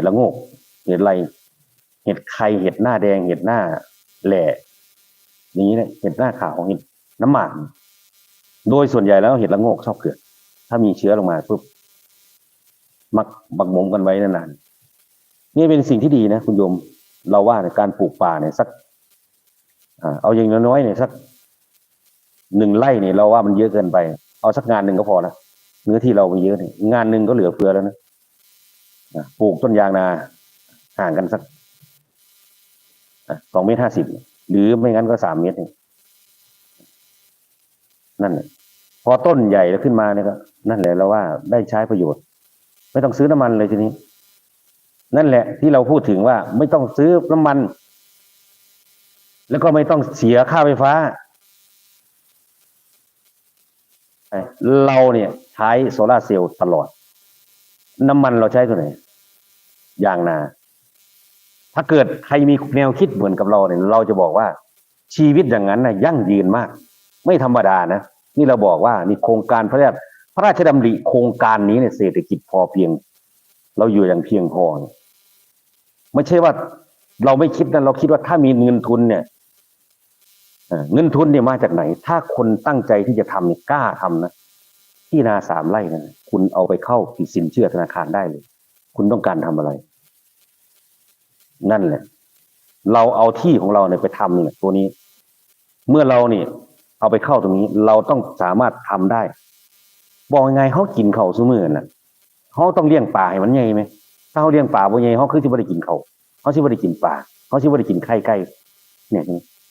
ห็ดละโงกเห็ดไรเห็ดไข่เห็ดหน้าแดง เห็ดหน้าแหล่อย่างนี้เนี่ยเห็ดหน้าขาวเห็ดน้ำหมากโดยส่วนใหญ่แล้วเห็ดละโงกชอบเกิด ถ้ามีเชื้อลงมาปุ๊บมักบักหมมกันไว้นานๆนี่เป็นสิ่งที่ดีนะคุณโยม เราว่าในการปลูกป่าเนี่ยสักเอาอย่างน้อยๆเนี่ยสักหนึ่งไร่เนี่ยเราว่ามันเยอะเกินไป เอาสักงานหนึ่งก็พอละเนื้อที่เราไม่เยอะเนี่ยงานหนึ่งก็เหลือเฟือแล้วนะ ปลูกต้นยางนา ห่างกันสักสองเมตรห้าสิบหรือไม่งั้นก็สามเมตรนั่นพอต้นใหญ่แล้วขึ้นมาเนี่ยก็นั่นแหละเราว่าได้ใช้ประโยชน์ ไม่ต้องซื้อน้ำมันเลยทีนี้ นั่นแหละที่เราพูดถึงว่าไม่ต้องซื้อน้ำมัน แล้วก็ไม่ต้องเสียค่าไฟฟ้า เราเนี่ยใช้โซลาเซลล์ตลอด น้ำมันเราใช้ตัวไหนยางนา ถ้าเกิดใครมีแนวคิดเหมือนกับเราเนี่ยเราจะบอกว่า ชีวิตอย่างนั้นนะยั่งยืนมาก ไม่ธรรมดานะนี่เราบอกว่านี่โครงการพระราชพระราชดำริโครงการนี้เนี่ยเศรษฐกิจพอเพียง เราอยู่อย่างเพียงพอเนี่ยไม่ใช่ว่าเราไม่คิดนะเราคิดว่าถ้ามีเงินทุนเนี่ยเอ่อเงินทุนเนี่ยมาจากไหน ถ้าคนตั้งใจที่จะทำเนี่ยกล้าทำนะ ที่นาสามไร่นะคุณเอาไปเข้าปิดสินเชื่อธนาคารได้เลย คุณต้องการทำอะไร นั่นแหละ เราเอาที่ของเราเนี่ยไปทำเนี่ยตัวนี้ เมื่อเราเนี่ยเอาไปเข้าตรงนี้ เราต้องสามารถทำได้ บอกยังไงเขากินเขาวซุมือน่ะเขาต้องเลี้ยงปลาให้มันใหญ่ไหมถ้าเขาเลี้ยงปลาบ่ใหญ่เขาคือจะไม่ได้กินเขาเขาจะไม่ได้กินปลาเขาจะไม่ได้กินไข่ไก่เนี่ย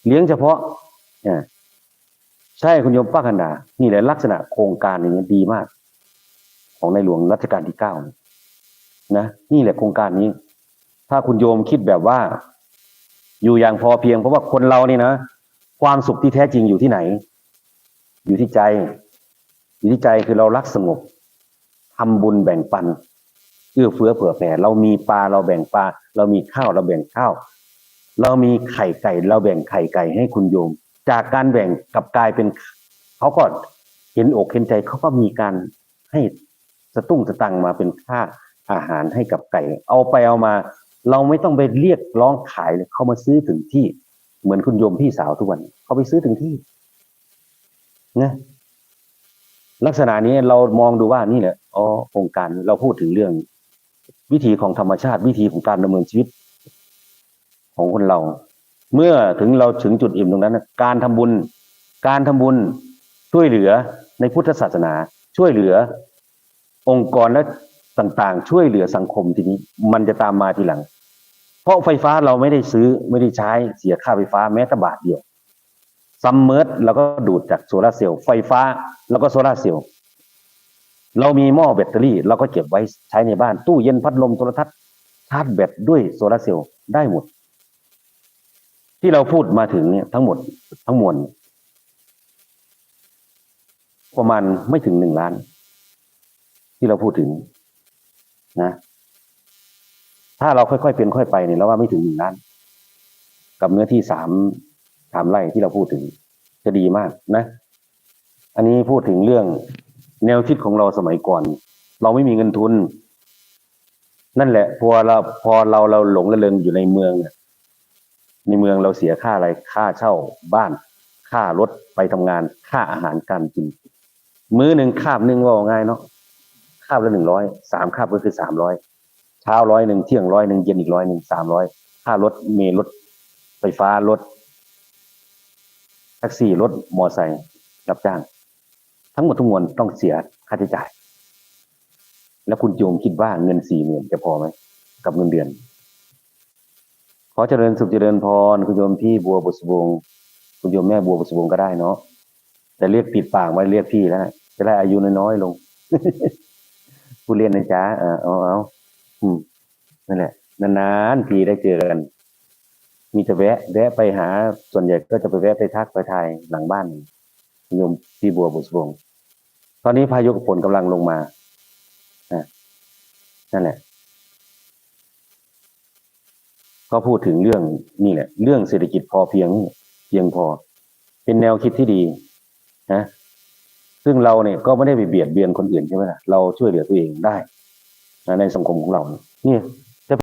เลี้ยงเฉพาะอ่า ใช่คุณโยมป้ากันดานี่แหละลักษณะโครงการอย่างนี้ดีมาก ของในหลวงรัชกาลที่เก้านะนี่แหละโครงการนี้ ถ้าคุณโยมคิดแบบว่า อยู่อย่างพอเพียง เพราะว่าคนเรานี่นะความสุขที่แท้จริงอยู่ที่ไหน อยู่ที่ใจ อยู่ที่ใจคือเรารักสงบทำบุญแบ่งปันเอื้อเฟื้อเผื่อแผ่เรามีปลาเราแบ่งปลาเรามีข้าวเราแบ่งข้าว เรามีไข่ไก่ เราแบ่งไข่ไก่ให้คุณโยม จากการแบ่งกับกลายเป็นเขาก็เห็นอกเห็นใจเขาก็มีการให้สตุ้งสตังมาเป็นค่าอาหารให้กับไก่ เอาไปเอามา เราไม่ต้องไปเรียกร้องขายเลยเขามาซื้อถึงที่ เหมือนคุณโยมพี่สาวทุกวันเขาไปซื้อถึงที่นะลักษณะนี้เรามองดูว่านี่แหละอ๋อโครงการเราพูดถึงเรื่อง วิธีของธรรมชาติ วิธีของการดำเนินชีวิต ของคนเรา เมื่อถึงเราถึงจุดอิ่มตรงนั้น การทำบุญ การทำบุญช่วยเหลือในพุทธศาสนา ช่วยเหลือองค์กรและต่างๆ ช่วยเหลือสังคมทีนี้ มันจะตามมาทีหลัง เพราะไฟฟ้าเราไม่ได้ซื้อไม่ได้ใช้เสียค่าไฟฟ้าแม้แต่บาทเดียวซัมเมอร์เราก็ดูดจากโซลาเซลล์ไฟฟ้าแล้วก็โซลาเซลล์เรามีหม้อแบตเตอรี่ เราก็เก็บไว้ใช้ในบ้านตู้เย็นพัดลมโทรทัศน์ชาร์จแบตด้วยโซลาเซลล์ได้หมด ที่เราพูดมาถึงเนี่ยทั้งหมดทั้งมวลประมาณไม่ถึงหนึ่งล้าน ที่เราพูดถึงนะ ถ้าเราค่อยๆเป็นค่อยไปเนี่ยเราว่าไม่ถึงหนึ่งล้าน กับเนื้อที่สามสามไร่ที่เราพูดถึง จะดีมากนะ อันนี้พูดถึงเรื่องแนวคิดของเราสมัยก่อน เราไม่มีเงินทุน นั่นแหละ พอเราพอเราเราหลงระเริงอยู่ในเมืองเนี่ย ในเมืองเราเสียค่าอะไรค่าเช่าบ้าน ค่ารถไปทำงานค่าอาหารการกิน มื้อหนึ่งคาบหนึ่งว่าง่ายเนาะคาบละหนึ่งร้อยสามคาบก็คือสามร้อยเช้าร้อยหนึ่งเที่ยงร้อยหนึ่งเย็นอีกร้อยหนึ่งสามร้อยค่ารถเมล์รถไฟฟ้ารถแท็กซี่รถมอไซค์รับจ้าง ทั้งหมดทั้งมวลต้องเสียค่าใช้จ่าย แล้วคุณโยมคิดว่าเงินสี่หมื่นจะพอไหมกับเงินเดือน อเจริญสุขเจริญพรคุณโยมพี่บัวบุษบงคุณโยมแม่บัวบุษบงก็ได้เนาะแต่เรียกปิดปากไว้เรียกพี่แล้วจะได้อายุน้อยๆลงผู้เรียนนะจ๊ะเออเอาเอาอืมนั่นแหละนานๆทีได้เจอกัน มีจะแวะ แวะไปหา ส่วนใหญ่ก็จะไปแวะไปทักไปทายหลังบ้านคุณโยมพี่บัวบุษบงตอนนี้พายุฝนกำลังลงมาอะนั่นแหละ ก็พูดถึงเรื่องนี่แหละ เรื่องเศรษฐกิจพอเพียงเพียงพอ เป็นแนวคิดที่ดีนะซึ่งเราเนี่ยก็ไม่ได้ไปเบียดเบียนคนอื่นใช่ไหมล่ะเราช่วยเหลือตัวเองได้นะในสังคมของเราเนี่ย